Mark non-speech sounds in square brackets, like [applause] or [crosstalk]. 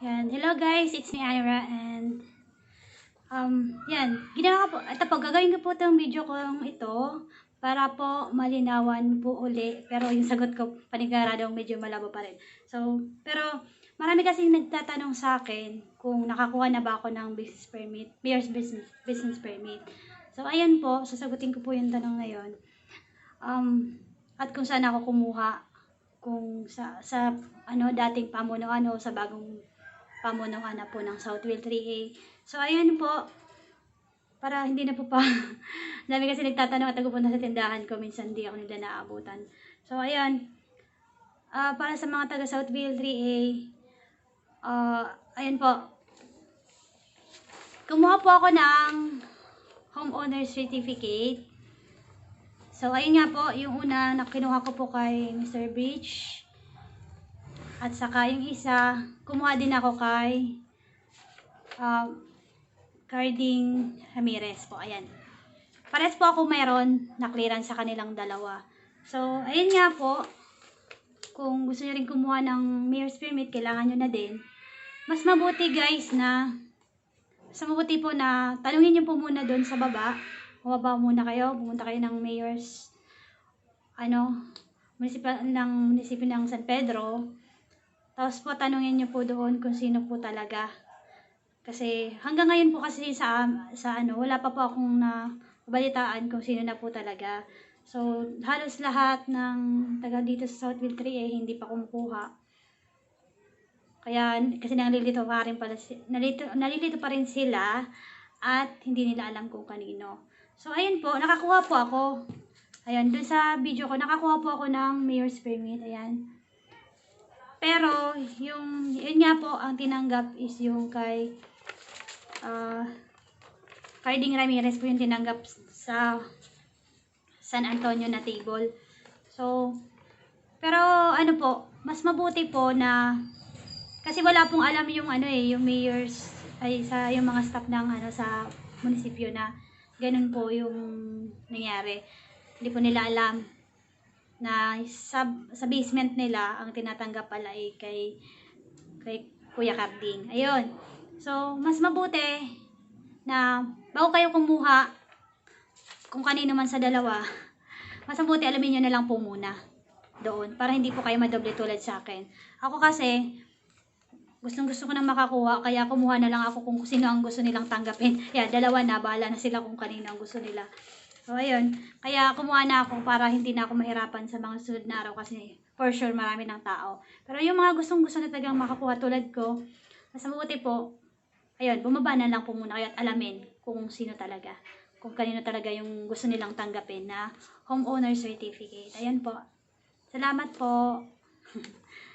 Yan. Hello guys, it's me Ira and um, yan. Ginawa ko po, ito po, gagawin ko po itong video kong ito para po malinawan po uli. Pero yung sagot ko paniguradong medyo malabo pa rin. So, pero marami kasi nagtatanong sa akin kung nakakuha na ba ako ng business permit, mayor's business, business permit. So, ayan po, sasagutin ko po yung tanong na yun. Um, at kung saan ako kumuha kung sa sa ano dating pamunuan o sa bagong pamunuan na po ng Southwell 3A. So ayun po para hindi na po pa [laughs] dami kasi nagtatanong at nagpupunta sa tindahan ko minsan hindi ako nila naabutan. So ayun ah para sa mga taga Southville 3A ah ayun po kumuha po ako ng homeowner certificate So, ayun nga po, yung una na kinuha ko po kay Mr. Beach. At saka yung isa, kumuha din ako kay uh, Carding Ramirez po. Ayan. Pares po ako mayroon na clearance sa kanilang dalawa. So, ayun nga po, kung gusto nyo rin kumuha ng mayor's permit, kailangan nyo na din. Mas mabuti guys na, mas mabuti po na tanungin nyo po muna doon sa baba bumaba muna kayo, pumunta kayo ng mayor's ano, munisipal ng munisipyo ng San Pedro. Tapos po tanungin niyo po doon kung sino po talaga. Kasi hanggang ngayon po kasi sa sa ano, wala pa po akong na balitaan kung sino na po talaga. So, halos lahat ng taga dito sa Southville 3 eh, hindi pa kumukuha. Kaya, kasi nalilito pa rin pala, nalilito, nalilito pa rin sila at hindi nila alam kung kanino. So, ayun po, nakakuha po ako. Ayan, dun sa video ko, nakakuha po ako ng mayor's permit. Ayan. Pero, yung, yun nga po, ang tinanggap is yung kay, ah, Carding Ramirez po yung tinanggap sa San Antonio na table. So, pero ano po, mas mabuti po na, kasi wala pong alam yung ano eh, yung mayor's, ay sa yung mga staff ng ano sa munisipyo na ganun po yung nangyari. Hindi po nila alam na sa, sa basement nila, ang tinatanggap pala ay kay, kay Kuya Carding. Ayun. So, mas mabuti na bago kayo kumuha, kung kanino man sa dalawa, [laughs] mas mabuti alamin nyo na lang po muna doon para hindi po kayo madoble tulad sa akin. Ako kasi, gustong gusto ko na makakuha, kaya kumuha na lang ako kung sino ang gusto nilang tanggapin. [laughs] Yeah, dalawa na, bahala na sila kung kanino ang gusto nila. So, ayun. Kaya kumuha na ako para hindi na ako mahirapan sa mga sunod na araw kasi for sure marami ng tao. Pero yung mga gustong gusto na talagang makakuha tulad ko, mas mabuti po, ayun, bumaba na lang po muna kayo at alamin kung sino talaga. Kung kanino talaga yung gusto nilang tanggapin na homeowner certificate. Ayun po. Salamat po. [laughs]